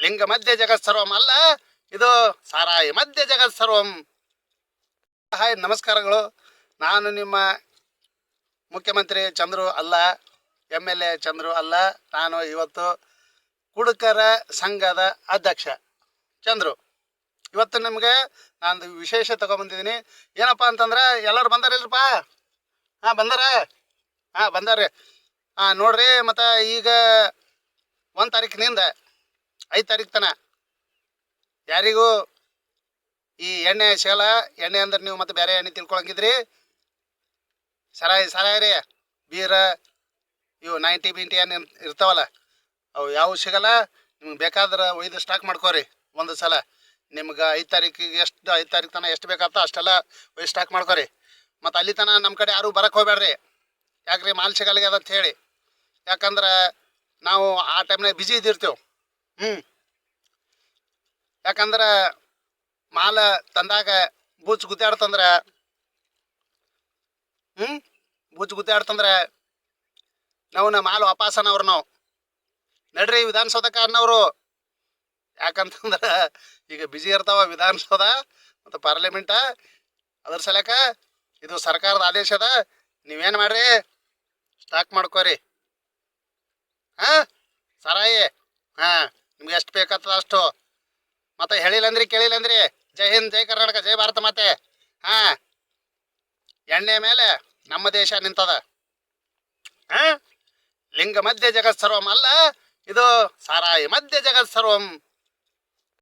ಲಿಂಗ ಮಧ್ಯ ಜಗತ್ ಸರ್ವಂ ಅಲ್ಲ? ಇದು ಸಾರಾಯಿ ಮಧ್ಯ ಜಗತ್ ಸರ್ವಂ. ಹಾಯ್, ನಮಸ್ಕಾರಗಳು. ನಾನು ನಿಮ್ಮ ಮುಖ್ಯಮಂತ್ರಿ ಚಂದ್ರು ಅಲ್ಲ ಎಂ ಎಲ್ ಎ ಚಂದ್ರು ಅಲ್ಲ. ನಾನು ಇವತ್ತು ಕುಡುಕರ ಸಂಘದ ಅಧ್ಯಕ್ಷ ಚಂದ್ರು. ಇವತ್ತು ನಿಮಗೆ ನಾನು ವಿಶೇಷ ತಗೊಂಬಂದಿದ್ದೀನಿ. ಏನಪ್ಪ ಅಂತಂದ್ರೆ, ಎಲ್ಲರೂ ಬಂದಾರಿಲ್ರಪ್ಪ ಹಾಂ, ಬಂದಾರ? ಹಾಂ, ಬಂದಾರ್ರಿ. ಹಾಂ ನೋಡ್ರಿ, ಮತ್ತು ಈಗ ಒಂದು ತಾರೀಕಿನಿಂದ ಐದು ತಾರೀಕು ತನ. ಯಾರಿಗೂ ಈ ಎಣ್ಣೆ ಸಿಗಲ್ಲ. ಎಣ್ಣೆ ಅಂದ್ರೆ ನೀವು ಮತ್ತೆ ಬೇರೆ ಎಣ್ಣೆ ತಿಳ್ಕೊಳಂಗಿದ್ರಿ. ಸರಾಯಿ ಸರಾಯಿ ರೀ ಬೀರ, ಇವು ನೈಂಟಿ ಬಿಂಟಿ ಏನು ಇರ್ತಾವಲ್ಲ, ಅವು ಯಾವ ಸಿಗಲ್ಲ. ನಿಮ್ಗೆ ಬೇಕಾದ್ರೆ ಒಯ್ದು ಸ್ಟಾಕ್ ಮಾಡ್ಕೋರಿ ಒಂದು ಸಲ. ನಿಮ್ಗೆ ಐದು ತಾರೀಕಿಗೆ ಎಷ್ಟು ಐದು ತಾರೀಕು ತನಕ ಎಷ್ಟು ಬೇಕಾಗ್ತೋ ಅಷ್ಟೆಲ್ಲ ಒಯ್ದು ಸ್ಟಾಕ್ ಮಾಡ್ಕೋರಿ. ಮತ್ತು ಅಲ್ಲಿ ತನಕ ನಮ್ಮ ಕಡೆ ಯಾರೂ ಬರಕ್ಕೆ ಹೋಗ್ಬೇಡ್ರಿ ಯಾಕ್ರಿ ಮಾಲ್ ಸಿಗಲ್ಗೆ ಅದಂತ ಹೇಳಿ. ಯಾಕಂದ್ರೆ ನಾವು ಆ ಟೈಮ್ನಾಗ ಬಿಜಿ ಇದ್ದಿರ್ತೇವೆ. ಹ್ಞೂ ಯಾಕಂದ್ರೆ ಮಾಲ ತಂದಾಗ ಬೂಚ್ ಗುದ್ದಾಡ್ತಂದ್ರೆ ಹ್ಞೂ ಬೂಚ್ ಗುದ್ದಾಡ್ತಂದ್ರೆ ನಮ್ಮ ಮಾಲ್ ವಾಪಾಸ್ ನಾವು. ನಡ್ರಿ ವಿಧಾನಸೌಧಕ್ಕೆ ಅನ್ನೋರು ಯಾಕಂತಂದ್ರೆ ಈಗ ಬಿಜಿ ಇರ್ತಾವ ವಿಧಾನಸೌಧ ಮತ್ತು ಪಾರ್ಲಿಮೆಂಟ ಅದ್ರ ಸಲಕ ಇದು ಸರ್ಕಾರದ ಆದೇಶ ಅದ. ನೀವೇನು ಮಾಡ್ರಿ? ಸ್ಟಾಕ್ ಮಾಡ್ಕೋರಿ. ಹಾಂ? ಸರಾಯಿ? ಹಾಂ? ನಿಮ್ಗೆ ಎಷ್ಟು ಬೇಕಾಗ್ತದ ಅಷ್ಟು? ಮತ್ತೆ ಹೇಳಿಲ್ಲಂದ್ರಿ, ಕೇಳಿಲ್ಲಂದ್ರಿ. ಜೈ ಹಿಂದ್, ಜೈ ಕರ್ನಾಟಕ, ಜೈ ಭಾರತ ಮಾತೆ. ಹಾ. ಎಣ್ಣೆ ಮೇಲೆ ನಮ್ಮ ದೇಶ ನಿಂತದ. ಹಾ? ಲಿಂಗ ಮಧ್ಯ ಜಗತ್ ಸರ್ವಂ ಅಲ್ಲ, ಇದು ಸಾರಾಯಿ ಮಧ್ಯ ಜಗತ್ ಸರ್ವಂ.